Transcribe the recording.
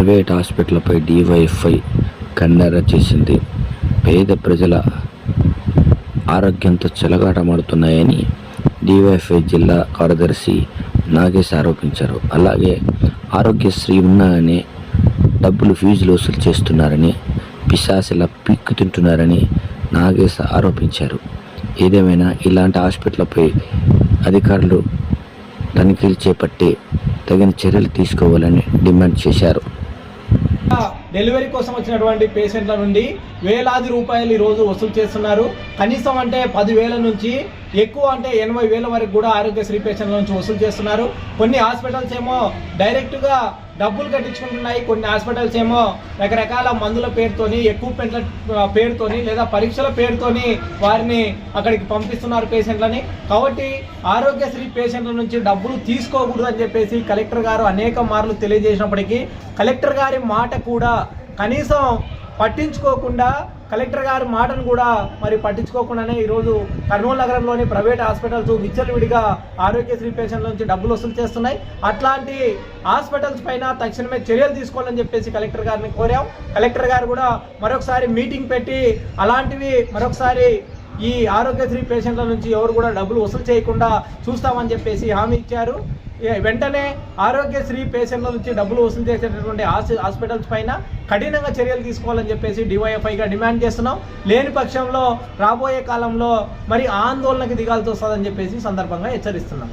Private హాస్పిటల్పై DYFI కన్నెర చేసింది. పేద ప్రజల ఆరోగ్యంతో చెలగాటమాడుతున్నాయని డివైఎఫ్ఐ జిల్లా కార్యదర్శి నాగేష్ ఆరోపించారు. అలాగే ఆరోగ్యశ్రీ ఉన్నాయని డబ్బులు ఫీజులు వసూలు చేస్తున్నారని పిశాసిలా పీక్కు తింటున్నారని నాగేష్ ఆరోపించారు. ఏదేమైనా ఇలాంటి హాస్పిటల్పై అధికారులు తనిఖీలు చేపట్టి తగిన చర్యలు తీసుకోవాలని డిమాండ్ చేశారు. డెలివరీ కోసం వచ్చినటువంటి పేషెంట్ల నుండి వేలాది రూపాయలు ఈరోజు వసూలు చేస్తున్నారు. కనీసం అంటే పదివేల నుంచి ఎక్కువ అంటే ఎనభై వేల వరకు కూడా ఆరోగ్యశ్రీ పేషెంట్ల నుంచి వసూలు చేస్తున్నారు. కొన్ని హాస్పిటల్స్ ఏమో డైరెక్ట్గా డబ్బులు కట్టించుకుంటున్నాయి. కొన్ని హాస్పిటల్స్ ఏమో రకరకాల మందుల పేరుతోని ఎక్విప్మెంట్ల పేరుతోని లేదా పరీక్షల పేరుతోని వారిని అక్కడికి పంపిస్తున్నారు పేషెంట్లని. కాబట్టి ఆరోగ్యశ్రీ పేషెంట్ల నుంచి డబ్బులు తీసుకోకూడదు అని చెప్పేసి కలెక్టర్ గారు అనేక మార్లు తెలియజేసినప్పటికీ కలెక్టర్ గారి మాట కూడా కనీసం పట్టించుకోకుండా కలెక్టర్ గారి మాటను కూడా మరి పట్టించుకోకుండానే ఈరోజు కర్నూలు నగరంలోని ప్రైవేట్ హాస్పిటల్స్ విచ్చలవిడిగా ఆరోగ్యశ్రీ పేషెంట్ల నుంచి డబ్బులు వసూలు చేస్తున్నాయి. అట్లాంటి హాస్పిటల్స్ పైన తక్షణమే చర్యలు తీసుకోవాలని చెప్పేసి కలెక్టర్ గారిని కోరాం. కలెక్టర్ గారు కూడా మరొకసారి మీటింగ్ పెట్టి అలాంటివి మరొకసారి ఈ ఆరోగ్యశ్రీ పేషెంట్ల నుంచి ఎవరు కూడా డబ్బులు వసూలు చేయకుండా చూస్తామని చెప్పేసి హామీ ఇచ్చారు. వెంటనే ఆరోగ్యశ్రీ పేషెంట్ల నుంచి డబ్బులు వసూలు చేసేటటువంటి హాస్పిటల్స్ పైన కఠినంగా చర్యలు తీసుకోవాలని చెప్పేసి డివైఎఫ్ఐగా డిమాండ్ చేస్తున్నాం. లేని పక్షంలో రాబోయే కాలంలో మరి ఆందోళనకి దిగాల్సి వస్తుందని చెప్పేసి సందర్భంగా హెచ్చరిస్తున్నాం.